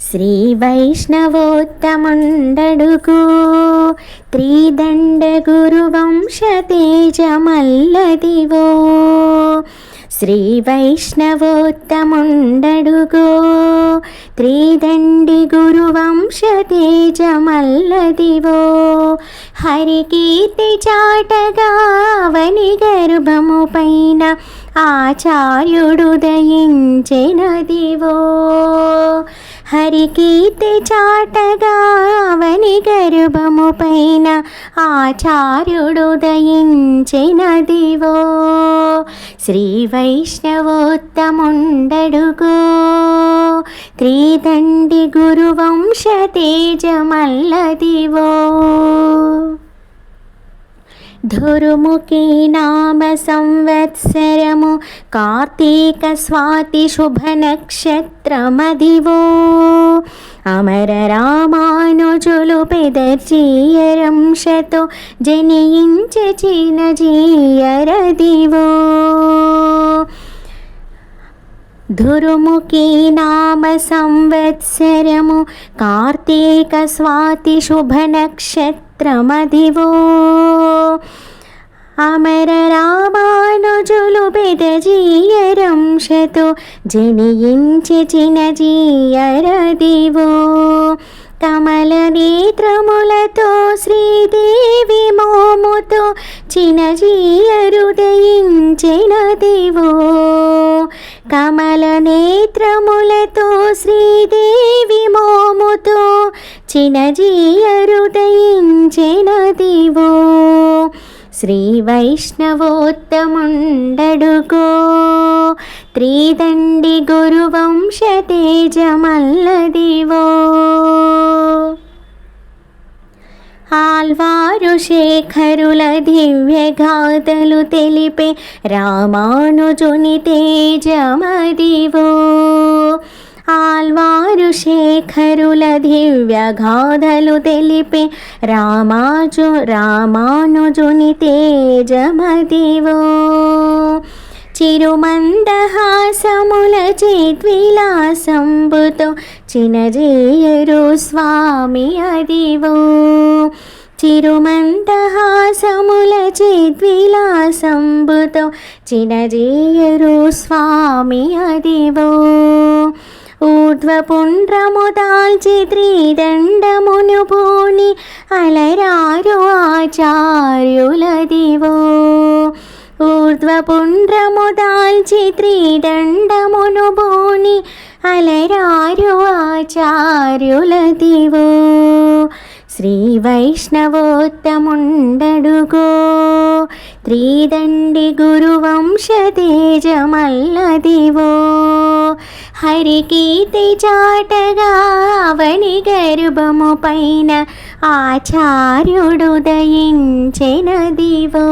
శ్రీ వైష్ణవోత్తముండడుగు త్రిదండ గురువంశ తేజమల్లదివో శ్రీ వైష్ణవోత్తముండడుగు త్రిదండి గురువంశ తేజమల్లదివో హరికీర్తి చాటగావని గర్భము పైన ఆచార్యుడు దయించెనదివో. హరికీర్తి చాటగా అవని గర్భము పైన ఆచార్యుడు దయించినదివో. శ్రీ వైష్ణవోత్తముండడుగో. త్రిదండి గురువంశ తేజమల్లదివో. ధురుముఖి నామ సంవత్సరము కార్తీక స్వాతి శుభ నక్షత్రమదివో అమర రామానుజులు పెదర్జీయరంశతో జనించ చిన్న జీయరదివో ధురుముఖి నామ సంవత్సరము కార్తీక స్వాతి శుభ నక్షత్రమదివో అమర రామానుజులు పెదజీయరంశతో జనించి చినజీయరదివో కమల నేత్రములతో శ్రీదేవి మోముతో చినజీయరుదయించినదివో కమల నేత్రములతో శ్రీదేవి మోముతో చినజీయరుదయించినదివో శ్రీ వైష్ణవోత్తముండడుగో త్రిదండి గురువంశ తేజమల్లదివో. ఆల్వారు శేఖరుల దివ్యగాథలు తెలిపే రామానుజుని తేజమదివో. ఆల్వారు శేఖరుల దివ్యగాథలు తెలిపే రామాజు రామానుజుని తేజమదివో. చిరుమందహాసముల చేద్విలాసంబుతో చినజేయరు స్వామి అదివో. చిరుమంతహాసముల చేద్విలాసంబుతో చినజేయరు స్వామి అదివో ఊర్ధ్వపుండ్రము దాల్చి త్రిదండమును పోని అలరారు ఆచార్యులదివో ఊర్ధ్వపుండ్రము దాల్చి త్రిదండమును పోని అలరారు ఆచార్యులదివో శ్రీ వైష్ణవోత్తముండడుగో. త్రీదండి గురువంశ తేజమల్లదివో హరికీర్తి చాటగా అవని గర్భము పైన ఆచార్యుడు దయించెనదివో.